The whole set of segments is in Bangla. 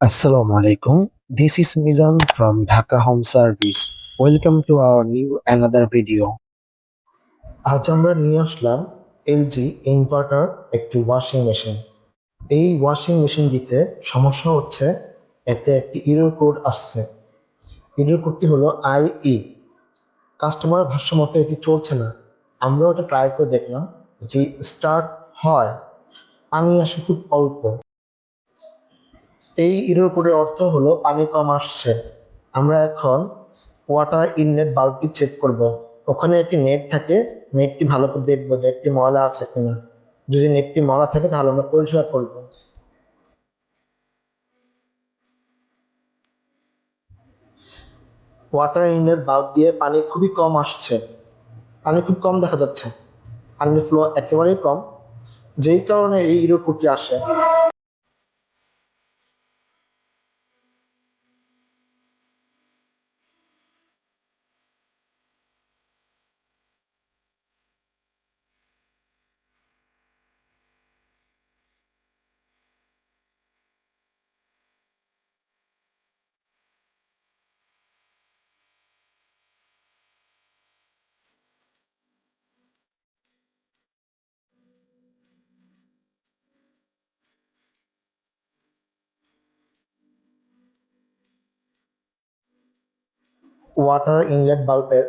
Assalamu alaikum. This is Mizan from Dhaka Home Service. Welcome to our new, another video. আজ আমরা নিয়ে আসলাম এলজি ইনভার্টার একটি ওয়াশিং মেশিন এই ওয়াশিং মেশিনটিতে সমস্যা হচ্ছে, এতে একটি ইরোর কোড আসছে ইরোর কোডটি হলো আইই কাস্টমার ভাষ্য মতো এটি চলছে না আমরা ওটা ট্রাই করে দেখলাম যে স্টার্ট হয় পানি আসে খুব অল্প এই ইরোর কোডের অর্থ হলো পানি কম আসছে। আমরা এখন ওয়াটার ইনলেট বাল্বটি চেক করব। ওখানে একটি নেট থাকে নেটটি ভালো করে দেখব নেটটি ময়লা আছে কিনা। যদি নেটটি ময়লা থাকে, তাহলে আমরা পরিষ্কার করব। ওয়াটার ইনলেট বাল্ব দিয়ে পানি খুবই কম আসছে। পানি খুব কম দেখা যাচ্ছে। পানির ফ্লো একেবারেই কম। যেই কারণে এই ইরোর আসে। ওয়াটার ইনলেট বাল্বের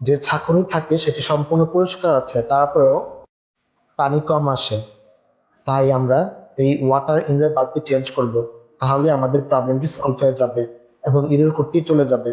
যে ছাঁকনি থাকে সেটি সম্পূর্ণ পরিষ্কার আছে, তারপরেও পানি কম আসে। তাই আমরা এই ওয়াটার ইনলেট বাল্বটি চেঞ্জ করব। তাহলে আমাদের প্রবলেমটি সলভ হয়ে যাবে এবং ইরের কোডটি চলে যাবে।